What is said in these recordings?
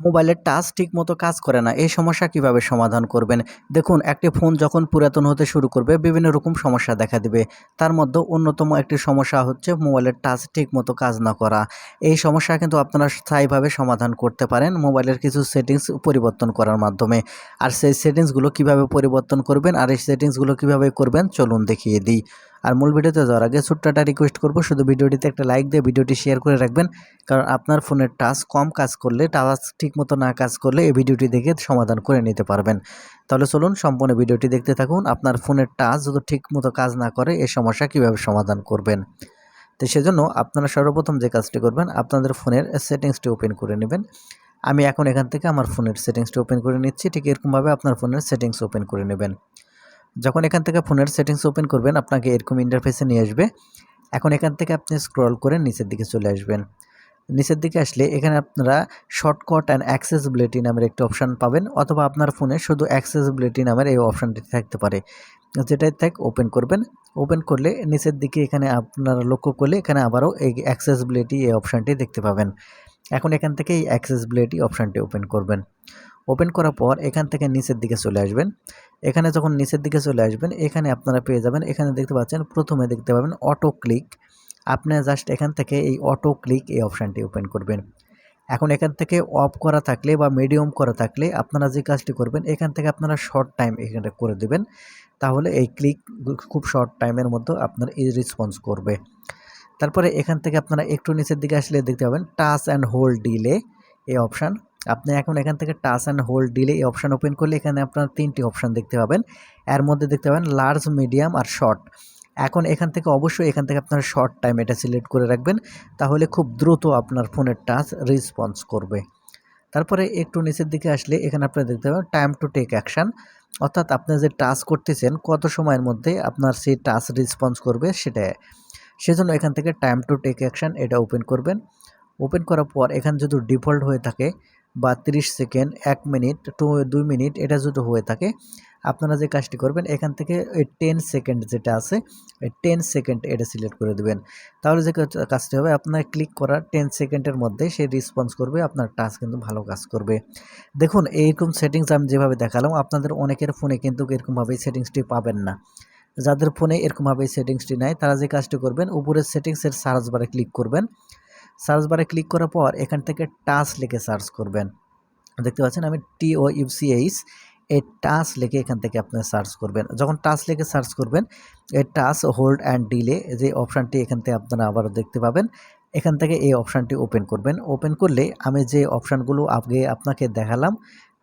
মোবাইলের টাচ ঠিকমতো কাজ করে না, এই সমস্যা কীভাবে সমাধান করবেন? দেখুন, একটি ফোন যখন পুরাতন হতে শুরু করবে, বিভিন্ন রকম সমস্যা দেখা দিবে। তার মধ্যে অন্যতম একটি সমস্যা হচ্ছে মোবাইলের টাচ ঠিকমতো কাজ না করা। এই সমস্যা কিন্তু আপনারা স্থায়ীভাবে সমাধান করতে পারেন মোবাইলের কিছু সেটিংস পরিবর্তন করার মাধ্যমে। আর সেই সেটিংসগুলো কীভাবে পরিবর্তন করবেন আর এই সেটিংসগুলো কীভাবে করবেন, চলুন দেখিয়ে দিই। আর মূল ভিডিওতে যাওয়ার আগে ছোট্ট একটা রিকোয়েস্ট করব, শুধু ভিডিওটিতে একটা লাইক দিয়ে ভিডিওটি শেয়ার করে রাখবেন। কারণ আপনার ফোনের টাচ কম কাজ করলে টাচ ঠিকমতো না কাজ করলে এই ভিডিওটি দেখে সমাধান করে নিতে পারবেন। তাহলে চলুন সম্পূর্ণ ভিডিওটি দেখতে থাকুন, আপনার ফোনের টাচ যদি ঠিক মতো কাজ না করে, এই সমস্যা কীভাবে সমাধান করবেন? তো সেজন্য আপনারা সর্বপ্রথম যে কাজটি করবেন, আপনাদের ফোনের সেটিংসটি ওপেন করে নেবেন। আমি এখন এখান থেকে আমার ফোনের সেটিংসটি ওপেন করে নিচ্ছি, ঠিক এরকমভাবে আপনার ফোনের সেটিংস ওপেন করে নেবেন। যখন এখান থেকে ফোনের সেটিংস ওপেন করবেন, আপনাকে এরকম ইন্টারফেসে নিয়ে আসবে। এখন এখান থেকে আপনি স্ক্রল করে নিচের দিকে চলে আসবেন। নিচের দিকে আসলে এখানে আপনারা শর্টকাট অ্যান্ড অ্যাক্সেসিবিলিটি নামের একটি অপশান পাবেন, অথবা আপনার ফোনে শুধু অ্যাক্সেসিবিলিটি নামের এই অপশানটি থাকতে পারে। যেটাই থাক ওপেন করবেন। ওপেন করলে নিচের দিকে এখানে আপনারা লক্ষ্য করলে এখানে আবারও এই অ্যাক্সেসিবিলিটি এই অপশানটি দেখতে পাবেন। এখন এখান থেকে এই অ্যাক্সেসিবিলিটি অপশানটি ওপেন করবেন। ওপেন করার পর এখান থেকে নিচের দিকে চলে আসবেন। এখানে যখন নিচের দিকে চলে আসবেন, এখানে আপনারা পেয়ে যাবেন, এখানে দেখতে পাচ্ছেন, প্রথমে দেখতে পাবেন অটো ক্লিক আপনি জাস্ট এখান থেকে এই অটো ক্লিক এই অপশানটি ওপেন করবেন। এখন এখান থেকে অফ করা থাকলে বা মিডিয়াম করা থাকলে আপনারা যে কাজটি করবেন, এখান থেকে আপনারা শর্ট টাইম এখানে করে দেবেন। তাহলে এই ক্লিক খুব শর্ট টাইমের মধ্যে আপনার এই রেসপন্স করবে। তারপরে এখান থেকে আপনারা একটু নিচের দিকে আসলে দেখতে পাবেন টাচ অ্যান্ড হোল্ড ডিলে এই অপশান আপনি এখন এখান থেকে টাচ অ্যান্ড হোল্ড ডিলে এই অপশান ওপেন করলে এখানে আপনার তিনটি অপশান দেখতে পাবেন। এর মধ্যে দেখতে পাবেন লার্জ মিডিয়াম আর শর্ট এখন এখান থেকে অবশ্যই এখান থেকে আপনার শর্ট টাইম এটা সিলেক্ট করে রাখবেন, তাহলে খুব দ্রুত আপনার ফোনের টাচ রেসপন্স করবে। তারপরে একটু নিচের দিকে আসলে এখানে আপনারা দেখতে পাবেন টাইম টু টেক অ্যাকশান অর্থাৎ আপনি যে টাচ করতেছেন, কত সময়ের মধ্যে আপনার সেই টাচ রেসপন্স করবে সেটা। সেজন্য এখান থেকে টাইম টু টেক অ্যাকশান এটা ওপেন করবেন। ওপেন করার পর এখানে যদি ডিফল্ট হয়ে থাকে বা 30 সেকেন্ড, এক মিনিট, টু, দুই মিনিট, এটা যদি হয়ে থাকে, আপনারা যে কাজটি করবেন, এখান থেকে ওই টেন সেকেন্ড যেটা আছে, ওই টেন সেকেন্ড এটা সিলেক্ট করে দেবেন। তাহলে যে কাজটি হবে, আপনার ক্লিক করার টেন সেকেন্ডের মধ্যে সে রেসপন্স করবে, আপনার টাচ কিন্তু ভালো কাজ করবে। দেখুন, এইরকম সেটিংস আমি যেভাবে দেখালাম, আপনাদের অনেকের ফোনে কিন্তু এরকমভাবে সেটিংসটি পাবেন না। যাদের ফোনে এরকমভাবে সেটিংসটি নাই, তারা যে কাজটি করবেন, উপরের সেটিংসের সার্চ বারে ক্লিক করবেন। সার্চ বারে ক্লিক করার পর এখান থেকে টাচ লিখে সার্চ করবেন। দেখতে পাচ্ছেন আমি টি ও ইউসিএইচ এই টাচ লিখে এখান থেকে আপনি সার্চ করবেন। যখন টাচ লিখে সার্চ করবেন এই টাচ হোল্ড অ্যান্ড ডিলে যে অপশানটি এখান থেকে আপনারা আবারও দেখতে পাবেন। এখান থেকে এই অপশানটি ওপেন করবেন। ওপেন করলে আমি যে অপশানগুলো আগে আপনাকে দেখালাম,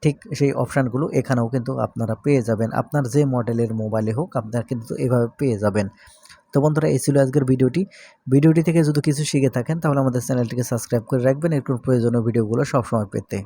ঠিক সেই অপশানগুলো এখানেও কিন্তু আপনারা পেয়ে যাবেন। আপনার যে মডেলের মোবাইলে হোক, আপনারা কিন্তু এভাবে পেয়ে যাবেন। তো বন্ধুরা, এই ছিল আজকের ভিডিওটি। ভিডিওটি থেকে যদি কিছু শিখে থাকেন, তাহলে আমাদের চ্যানেলটিকে সাবস্ক্রাইব করে রাখবেন। এরকম প্রয়োজনীয় ভিডিওগুলো সবসময় পেতে।